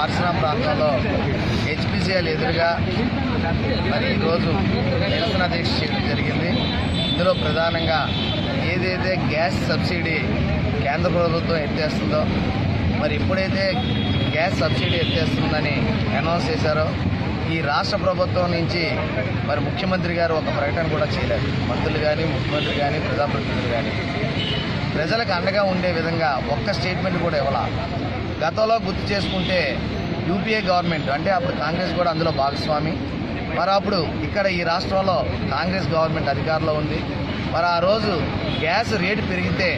పారిశ్రామిక ప్రాంతంలో హెచ్పిసిఎల్ ఎదురుగా మరి ఈరోజు నిరసన దీక్ష చేయడం జరిగింది. ఇందులో ప్రధానంగా ఏదైతే గ్యాస్ సబ్సిడీ కేంద్ర ప్రభుత్వం ఎత్తేస్తుందో మరి ఎప్పుడైతే గ్యాస్ సబ్సిడీ ఎత్తేస్తుందని అనౌన్స్ చేశారో ఈ రాష్ట్ర ప్రభుత్వం నుంచి మరి ముఖ్యమంత్రి గారు ఒక ప్రకటన కూడా చేయలేదు. మంత్రులు కానీ ముఖ్యమంత్రి కానీ ప్రజాప్రతినిధులు కానీ ప్రజలకు అండగా ఉండే విధంగా ఒక్క స్టేట్మెంట్ కూడా ఇవ్వాల? గతంలో గుర్తు చేసుకుంటే యూపీఏ గవర్నమెంట్ అంటే అప్పుడు కాంగ్రెస్ కూడా అందులో భాగస్వామి. మరి అప్పుడు ఇక్కడ ఈ రాష్ట్రంలో కాంగ్రెస్ గవర్నమెంట్ అధికారంలో ఉంది. మరి ఆ రోజు గ్యాస్ రేటు పెరిగితే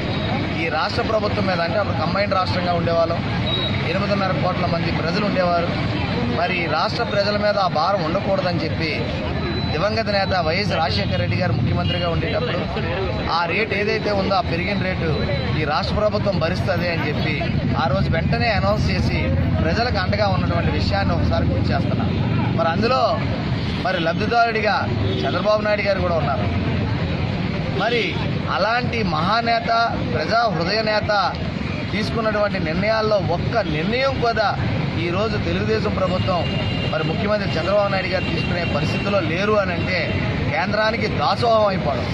ఈ రాష్ట్ర ప్రభుత్వం మీద అంటే అప్పుడు కంబైన్డ్ రాష్ట్రంగా ఉండేవాళ్ళం. ఎనిమిదిన్నర కోట్ల మంది ప్రజలు ఉండేవారు. మరి రాష్ట్ర ప్రజల మీద ఆ భారం ఉండకూడదని చెప్పి దివంగత నేత వైఎస్ రాజశేఖర రెడ్డి గారు ముఖ్యమంత్రిగా ఉండేటప్పుడు ఆ రేటు ఏదైతే ఉందో ఆ పెరిగిన రేటు ఈ రాష్ట్ర ప్రభుత్వం భరిస్తుంది అని చెప్పి ఆ రోజు వెంటనే అనౌన్స్ చేసి ప్రజలకు అండగా ఉన్నటువంటి విషయాన్ని ఒకసారి గుర్తు చేస్తున్నా. మరి అందులో మరి లబ్ధిదారుడిగా చంద్రబాబు నాయుడు గారు కూడా ఉన్నారు. మరి అలాంటి మహానేత ప్రజా హృదయ నేత తీసుకున్నటువంటి నిర్ణయాల్లో ఒక్క నిర్ణయం కూడా ఈరోజు తెలుగుదేశం ప్రభుత్వం మరి ముఖ్యమంత్రి చంద్రబాబు నాయుడు గారు తీసుకునే పరిస్థితిలో లేరు అని అంటే కేంద్రానికి దాసోహం అయిపోవడం.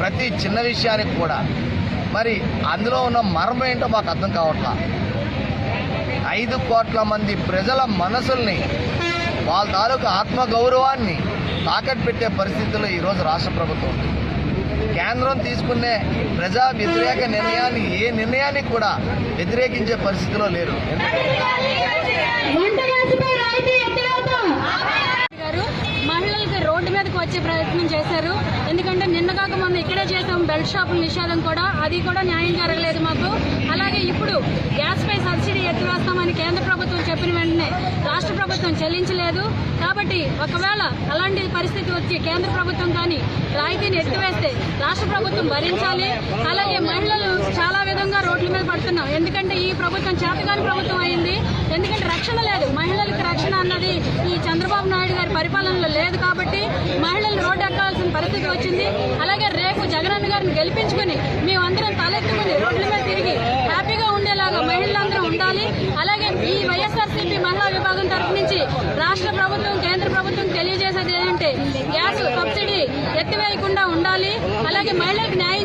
ప్రతి చిన్న విషయానికి కూడా. మరి అందులో ఉన్న మర్మం ఏంటో మాకు అర్థం కావట్లా. ఐదు కోట్ల మంది ప్రజల మనసుల్ని వాళ్ళ తాలూకు ఆత్మగౌరవాన్ని తాకట్టు పెట్టే పరిస్థితుల్లో ఈరోజు రాష్ట్ర ప్రభుత్వం ఉంది. కేంద్రం తీసుకునే ప్రజా వ్యతిరేక నిర్ణయాన్ని ఏ నిర్ణయానికి కూడా వ్యతిరేకించే పరిస్థితిలో లేరు వంట గ్యాస్పై రాయితీ ఎత్తివేత గారు మహిళలకి వచ్చే ప్రయత్నం చేశారు. ఎందుకంటే నిన్న కాక మొన్న ఇక్కడే చేసాం బెల్ట్ షాపుల నిషేధం కూడా. అది కూడా న్యాయం జరగలేదు మాకు. అలాగే ఇప్పుడు గ్యాస్ పై సబ్సిడీ ఎత్తివేస్తామని కేంద్ర ప్రభుత్వం చెప్పిన వెంటనే రాష్ట్ర ప్రభుత్వం చెల్లించలేదు. కాబట్టి ఒకవేళ అలాంటి పరిస్థితి వచ్చి కేంద్ర ప్రభుత్వం కానీ రాయితీని ఎత్తివేస్తే రాష్ట్ర ప్రభుత్వం భరించాలి. అలాగే మహిళలు చాలా విధంగా రోడ్ల మీద పడుతున్నాం. ఎందుకంటే ఈ ప్రభుత్వం చేతగాని ప్రభుత్వం అయింది. ఎందుకంటే రక్షణ లేదు. మహిళలకు రక్షణ అన్నది ఈ చంద్రబాబు నాయుడు గారి పరిపాలనలో లేదు కాబట్టి మహిళలు రోడ్డు ఎక్కాల్సిన పరిస్థితి వచ్చింది. అలాగే రేపు జగనన్న గారిని గెలిపించుకుని మేమందరం తలెత్తుకుని రోడ్ల మీద తిరిగి హ్యాపీగా ఉండేలాగా మహిళలందరూ ఉండాలి. అలాగే ఈ వైఎస్ఆర్సీపీ మహిళా విభాగం తరఫు నుంచి రాష్ట్ర ప్రభుత్వం కేంద్ర ప్రభుత్వం తెలియజేసేది ఏంటంటే గ్యాస్ సబ్సిడీ ఎత్తివేయకుండా ఉండాలి. అలాగే మహిళలకు న్యాయం